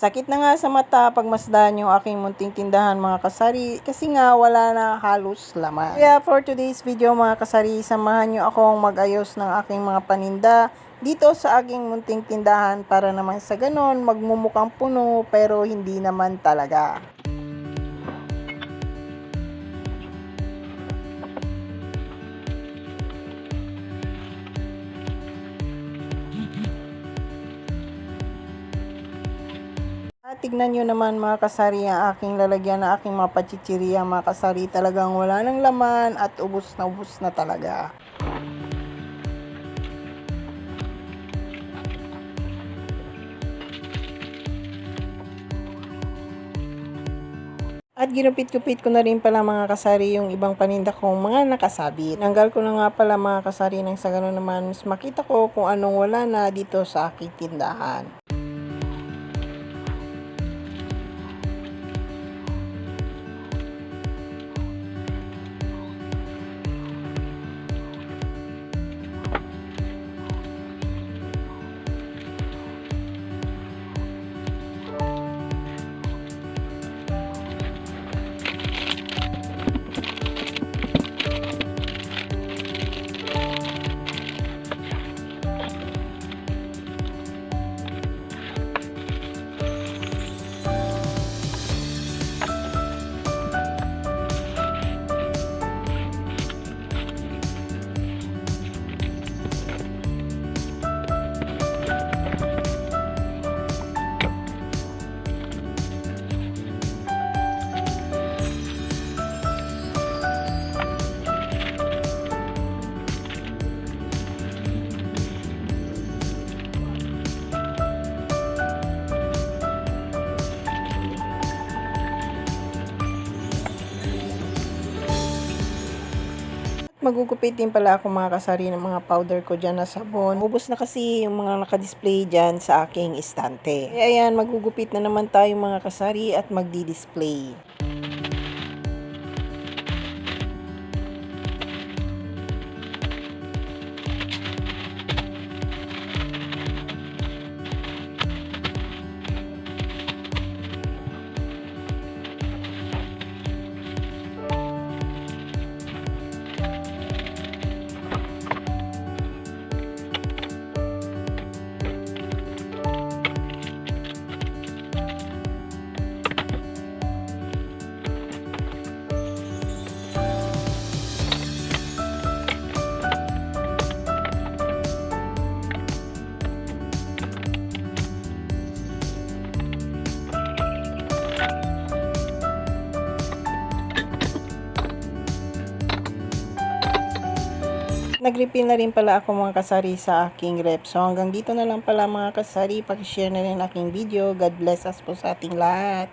Sakit na nga sa mata pagmasdan yung aking munting tindahan mga kasari kasi nga wala na halos laman. Kaya for today's video mga kasari, samahan nyo akong mag-ayos ng aking mga paninda dito sa aking munting tindahan para naman sa ganon magmumukhang puno pero hindi naman talaga. Tignan nyo naman mga kasari ang aking lalagyan na aking mga pachichiriya mga kasari talagang wala ng laman at ubos na ubos na talaga. At ginupit-gupit ko na rin pala mga kasari yung ibang paninda kong mga nakasabit. Nanggal ko na nga pala mga kasari nang sa gano'n naman mas makita ko kung anong wala na dito sa aking tindahan. Magugupit din pala ako mga kasari ng mga powder ko dyan na sabon. Ubus na kasi yung mga nakadisplay dyan sa aking istante. Kaya ayan, magugupit na naman tayo mga kasari at magdi-display. Nag-refill na rin pala ako mga kasari sa aking rep. So hanggang dito na lang pala mga kasari. Pakishare na rin aking video. God bless us po sa ating lahat.